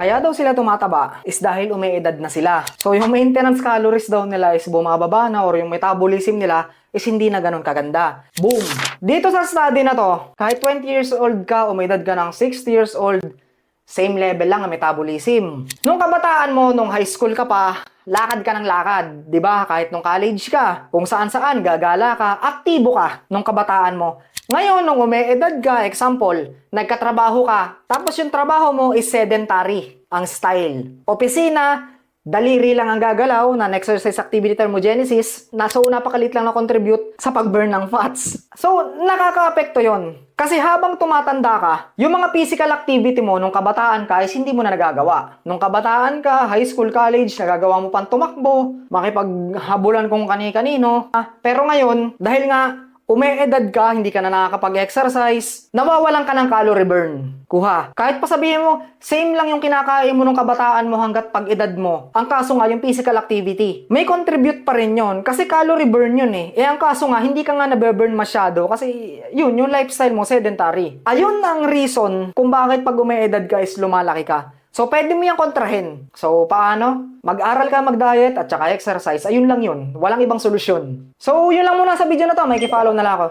Kaya daw sila tumataba is dahil umeedad na sila. So yung maintenance calories daw nila is bumababa na or yung metabolism nila is hindi na ganun kaganda. Boom! Dito sa study na to, kahit 20 years old ka, umedad ka ng 60 years old, same level lang ang metabolism. Nung kabataan mo, nung high school ka pa, lakad ka ng lakad, 'di ba? Kahit nung college ka, kung saan-saan gagala ka, aktibo ka nung kabataan mo. Ngayon, nung umeedad ka, example, nagkatrabaho ka, tapos yung trabaho mo is sedentary, ang style. Opisina, daliri lang ang gagalaw, non-exercise activity thermogenesis, na so napakalit lang na contribute sa pag-burn ng fats. So, nakaka-apekto yon. Kasi habang tumatanda ka, yung mga physical activity mo nung kabataan ka is hindi mo na nagagawa. Nung kabataan ka, high school, college, nagagawa mo pang tumakbo, makipaghabulan kung kani-kanino. Ah, pero ngayon, dahil nga umeedad ka, hindi ka na nakakapag-exercise, nawawalan ka ng calorie burn. Kuha. Kahit pa sabihin mo, same lang yung kinakain mo nung kabataan mo hanggat pag-edad mo. Ang kaso nga, yung physical activity. May contribute pa rin yun. Kasi calorie burn yun eh. Eh ang kaso nga, hindi ka nga nabe-burn masyado. Kasi yun, yung lifestyle mo, sedentary. Ayun ang reason kung bakit pag umeedad ka is lumalaki ka. So, pwede mo yung kontrahin. So, paano? Mag-aral ka, mag-diet, at saka exercise. Ayun lang yun. Walang ibang solusyon. So, yun lang muna sa video na to. May follow na lang ako.